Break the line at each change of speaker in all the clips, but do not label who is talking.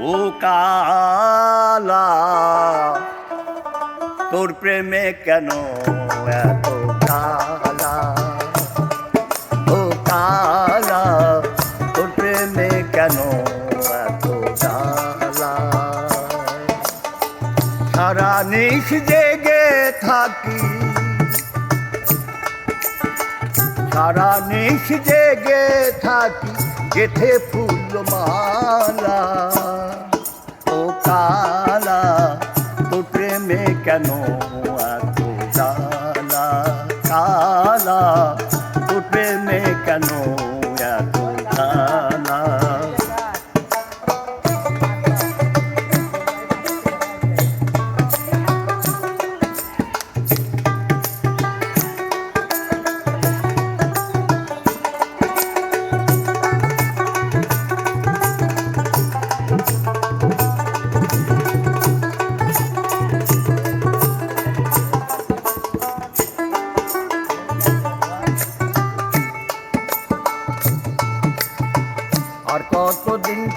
ও কালা, তোর প্রেমে কেন এত কালা? ও কালা, তোর প্রেমে কেন এত কালা? সারা নিশ জেগে থাকি। সারা নিশ জেগে থাকি, গেথে ফুল মালা ও কালা তো প্রেমে কেন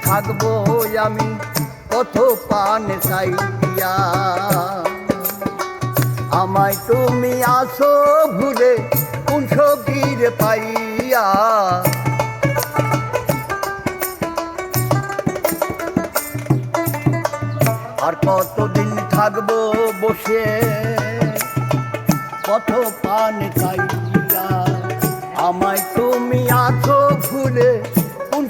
থাকব আমি কত পান চাইয়া আমায় তুমি আসো ভুলে কোন পাইয়া। আর কতদিন থাকব বসে কত পান চাইয়া আমায় তুমি আছো ভুলে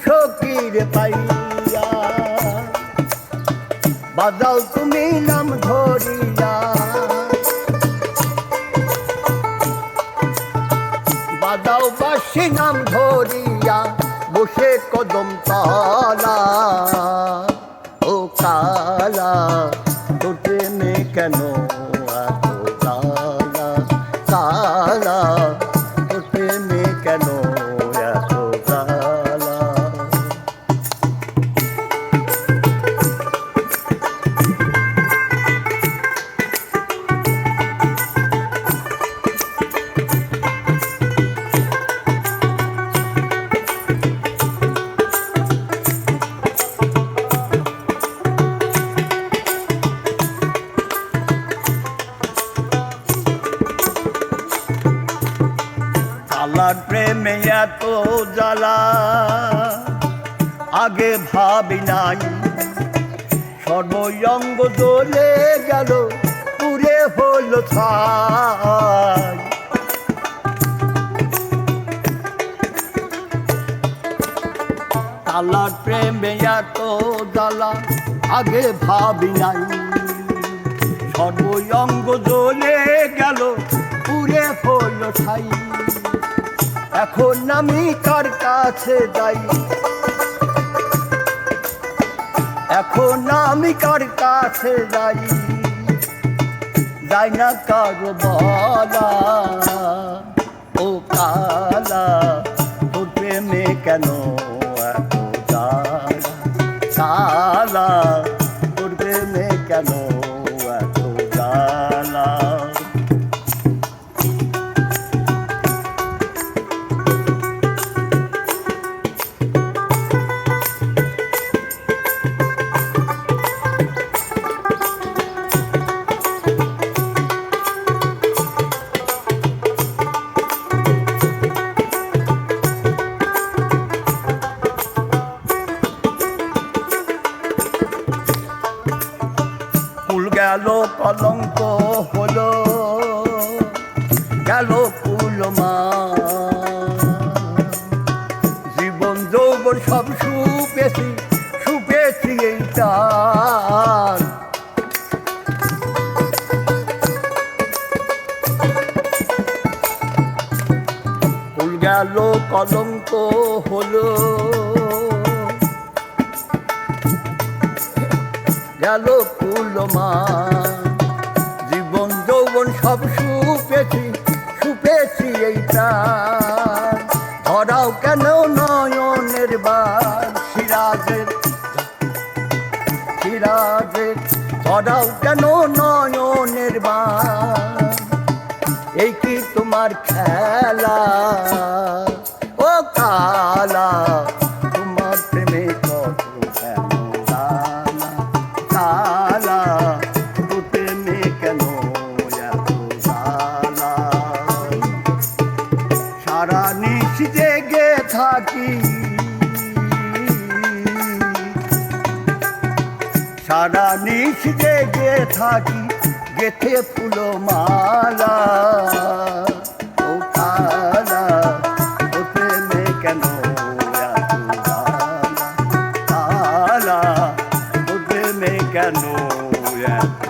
সকির পাইয়া। বাজাও তুমি নাম ধরিয়া। বাজাও বাসি নাম ধরিয়া বসে কদম তলা। ও কালা প্রেমে কেন কালা কালা কালার প্রেমে এত জ্বালা। আগে ভাবি নাই সর্বঙ্গ জ্বলে গেল, পুরে হলো ছাই। কালার প্রেমে এত জ্বালা, আগে ভাবি নাই। সর্বঙ্গ জ্বলে গেল, পুরে হলো ছাই। এখন আমি কার কাছে যাই? এখন আমি কার কাছে যাই? যাই না কারও বলা, ও কালা, তোর প্রেমে কেন এত কালা গেল কলঙ্ক হলো, গেল ফুল মা জীবন, যৌবন সব সুপেছি সুপেছি এইটা। ফুল গেল কলঙ্ক হলো গেল ফুলমা জীবন, যৌবন সব সুপেছি সুপেছি এইটা ধরাও কেন নয়নের বার? সিরাজের সিরাজের, ধরাও কেন নয়নের বার? এই কি তোমার খেলা? ও কালা। থাকি। সারা নিশ জেগে থাকি গেথে ফুলো মালা কেন এত